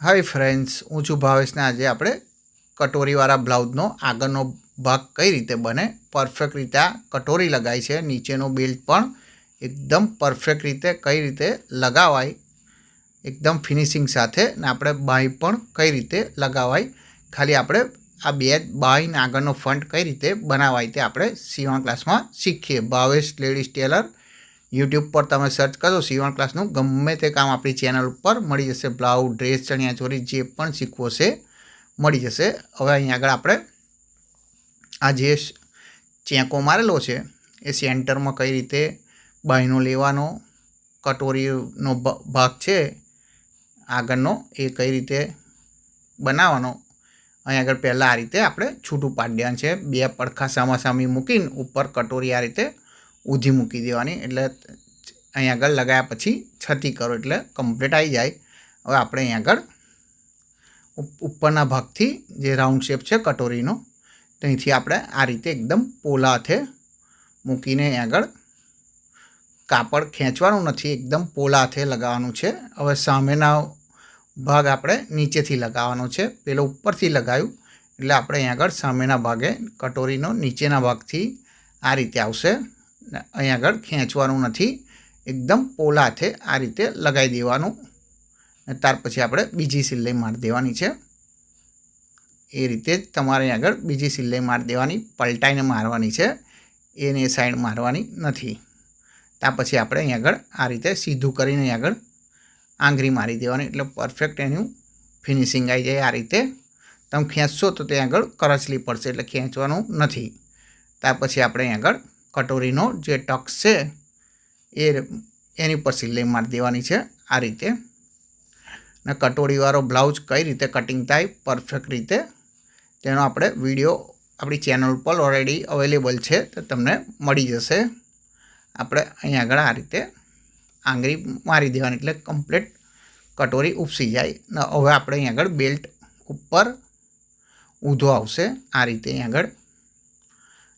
Hi friends, હું છું ભાવેશને આજે આપણે કટોરીવાળા બ્લાઉઝનો આગળનો ભાગ કઈ રીતે બને? પરફેક્ટ રીતે આ કટોરી લગાવી છે. નીચેનો બેલ્ટ પણ એકદમ પરફેક્ટ રીતે કઈ રીતે લગાવાય, એકદમ ફિનિશિંગ સાથે ને આપણે બાંય પણ કઈ રીતે લગાવાય. ખાલી આપણે આ બે બાય ને આગળનો ફંટ કઈ રીતે બનાવાય તે આપણે સીવણ ક્લાસમાં શીખીએ. ભાવેશ લેડીઝ ટેલર યુટ્યુબ પર તમે સર્ચ કરો સીવણ ક્લાસનું ગમે તે કામ આપણી ચેનલ ઉપર મળી જશે. બ્લાઉઝ ડ્રેસ ચણિયાચોળી જે પણ શીખવો છે, મળી જશે. હવે અહીં આગળ આપણે આ જે ચેંકો મારેલો છે, એ સેન્ટરમાં કઈ રીતે બાયનો લેવાનો, કટોરીનો ભાગ છે, આગળનો એ કઈ રીતે બનાવવાનો. અહીં આગળ પહેલાં આ રીતે આપણે છૂટું પાડી છે. બે પડખા સામાસામી મૂકીને ઉપર કટોરી આ રીતે ઊંધી મૂકી દેવાની. એટલે અહીં આગળ લગાવ્યા પછી છતી કરો એટલે કમ્પ્લીટ આવી જાય. હવે આપણે અહીં આગળ ઉપ- ઉપરના ભાગથી જે રાઉન્ડ શેપ છે કટોરીનો, ત્યાંથી આપણે આ રીતે એકદમ પોલા હાથે મૂકીને અહીં આગળ કાપડ ખેંચવાનું નથી, એકદમ પોલા હાથે લગાવવાનું છે. હવે સામેના ભાગ આપણે નીચેથી લગાવવાનો છે. પેલો ઉપરથી લગાવ્યું એટલે આપણે અહીં આગળ સામેના ભાગે કટોરીનો નીચેના ભાગથી આ રીતે આવશે. અહીં આગળ ખેંચવાનું નથી. એકદમ પોલા આ રીતે લગાવી દેવાનું. ને ત્યાર પછી આપણે બીજી સિલાઈ મારી દેવાની છે. એ રીતે જ તમારે આગળ બીજી સિલાઈ મારી દેવાની, પલટાઈને મારવાની છે. એને સાઈડ મારવાની નથી. ત્યાર પછી આપણે અહીં આગળ આ રીતે સીધું કરીને અહીં આગળ આંગળી મારી દેવાની. એટલે પરફેક્ટ એનું ફિનિશિંગ આવી જાય આ રીતે. તમે ખેંચશો તો ત્યાં આગળ કરચલી પડશે એટલે ખેંચવાનું નથી. ત્યાર પછી આપણે અહીં આગળ કટોરીનો જે ટક્સ છે, એ એની પર સિલાઈ મારી દેવાની છે આ રીતે. ને કટોરીવાળો બ્લાઉઝ કઈ રીતે કટિંગ થાય, પરફેક્ટ રીતે તેનો આપણે વીડિયો આપણી ચેનલ પર ઓલરેડી અવેલેબલ છે, તો તમને મળી જશે. આપણે અહીં આગળ આ રીતે આંગળી મારી દેવાની, એટલે કમ્પ્લીટ કટોરી ઉપસી જાય. ને હવે આપણે અહીં આગળ બેલ્ટ ઉપર ઊંધો આવશે. આ રીતે અહીં આગળ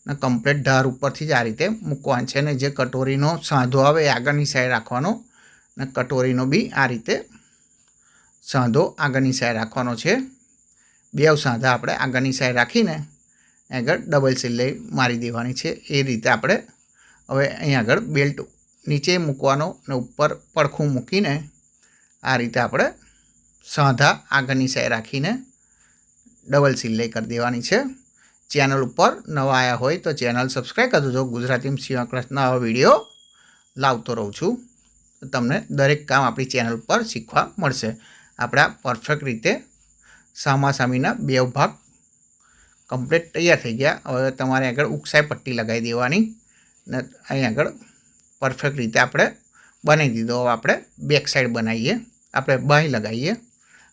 ને કમ્પ્લેટ ધાર ઉપરથી જ આ રીતે મૂકવાનું છે. ને જે કટોરીનો સાંધો આવે આગળની સાઈડ રાખવાનો. ને કટોરીનો બી આ રીતે સાંધો આગળની સાઈડ રાખવાનો છે. બે સાંધા આપણે આગળની સાઈડ રાખીને આગળ ડબલ સિલાઈ મારી દેવાની છે. એ રીતે આપણે હવે અહીં આગળ બેલ્ટ નીચે મૂકવાનો ને ઉપર પડખું મૂકીને આ રીતે આપણે સાંધા આગળની સાઈડ રાખીને ડબલ સિલાઈ કરી દેવાની છે. ચેનલ ઉપર નવા આવ્યા હોય તો ચેનલ સબસ્ક્રાઈબ કરી દેજો ગુજરાતીમાં સીવા ક્લાસના આવા વીડિયો લાવતો રહું છું તમને દરેક કામ આપણી ચેનલ પર શીખવા મળશે. આપણા પરફેક્ટ રીતે સામાસામીના બે ભાગ કમ્પ્લીટ તૈયાર થઈ ગયા. હવે તમારે આગળ ઉકસાઈ પટ્ટી લગાવી દેવાની ને અહીં આગળ પરફેક્ટ રીતે આપણે બનાવી દીધો. હવે આપણે બેક સાઈડ બનાવીએ. આપણે બાંય લગાવીએ.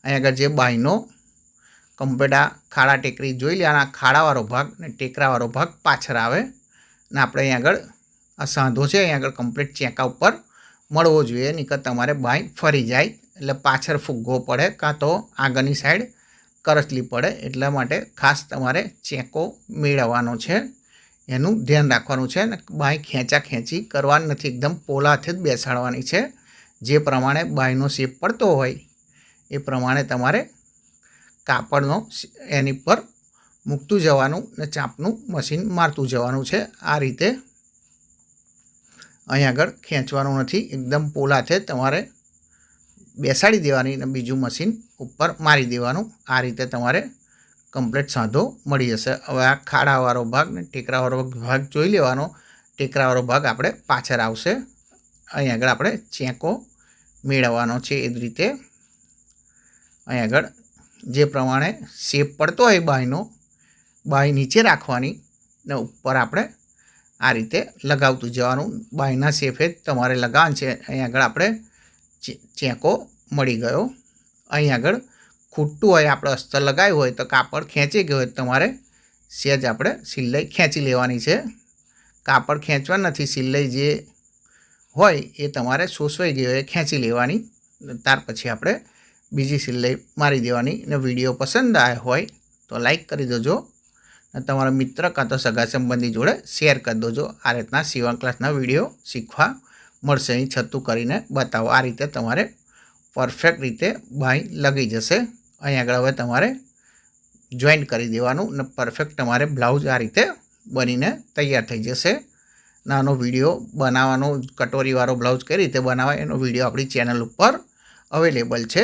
અહીં આગળ જે બાયનો કમ્પ્લીટ ખાડા ટેકરી જોઈ લેવાના ખાડાવાળો ભાગ ને ટેકરાવાળો ભાગ પાછળ આવે. ને આપણે અહીં આગળ આ સાંધો છે, અહીં આગળ કમ્પ્લીટ ચેકા ઉપર મળવો જોઈએ નહીંતર તમારે બાય ફરી જાય, એટલે પાછળ ફુગ્ગો પડે, કાં તો આગળની સાઈડ કરચલી પડે, એટલા માટે ખાસ તમારે ચેકો મેળવવાનો છે. એનું ધ્યાન રાખવાનું છે ને બાય ખેંચા ખેંચી કરવાની નથી, એકદમ પોલાથી જ બેસાડવાની છે. જે પ્રમાણે બાયનો શેપ પડતો હોય, એ પ્રમાણે તમારે કાપડનો એની પર મૂકતું જવાનું ને ચાપનું મશીન મારતું જવાનું છે. આ રીતે અહીં આગળ ખેંચવાનું નથી. એકદમ પોલા હાથે તમારે બેસાડી દેવાની અને બીજું મશીન ઉપર મારી દેવાનું. આ રીતે તમારે કમ્પ્લીટ સાંધો મળી જશે. હવે આ ખાડાવાળો ભાગ ને ટેકરાવાળો ભાગ જોઈ લેવાનો. ટેકરાવાળો ભાગ આપણે પાછળ આવશે. અહીં આગળ આપણે ચેકો મેળવવાનો છે એ જ રીતે. અહીં આગળ જે પ્રમાણે શેપ પડતો હોય બાયનો, બાય નીચે રાખવાની ને ઉપર આપણે આ રીતે લગાવતું જવાનું. બાયના શેફે જ તમારે લગાવવાનું છે. અહીં આગળ આપણે ચેકો મળી ગયો. અહીં આગળ ખૂટતું હોય, આપણે અસ્તર લગાવ્યું હોય તો કાપડ ખેંચી ગયું હોય તમારે સહેજ આપણે સિલાઈ ખેંચી લેવાની છે. કાપડ ખેંચવા નથી, સિલાઈ જે હોય એ તમારે સોસવાઈ ગઈ હોય ખેંચી લેવાની. ત્યાર પછી આપણે બીજી સિલાઈ મારી દેવાની ને વીડિયો પસંદ આવ્યો હોય તો લાઈક કરી દેજો અને તમારા મિત્ર કાં તો સગા સંબંધી જોડે શેર કરી દેજો. આ રીતના સીવણ ક્લાસના વીડિયો શીખવા મળશે. અહીં છતું કરીને બતાવો. આ રીતે તમારે પરફેક્ટ રીતે બાઈ લગી જશે. અહીં આગળ હવે તમારે જોઈન્ટ કરી દેવાનું ને પરફેક્ટ તમારે બ્લાઉઝ આ રીતે બનીને તૈયાર થઈ જશે. નાનો વીડિયો બનાવવાનો, કટોરીવાળો બ્લાઉઝ કઈ રીતે બનાવાય એનો વીડિયો આપણી ચેનલ ઉપર અવેલેબલ છે.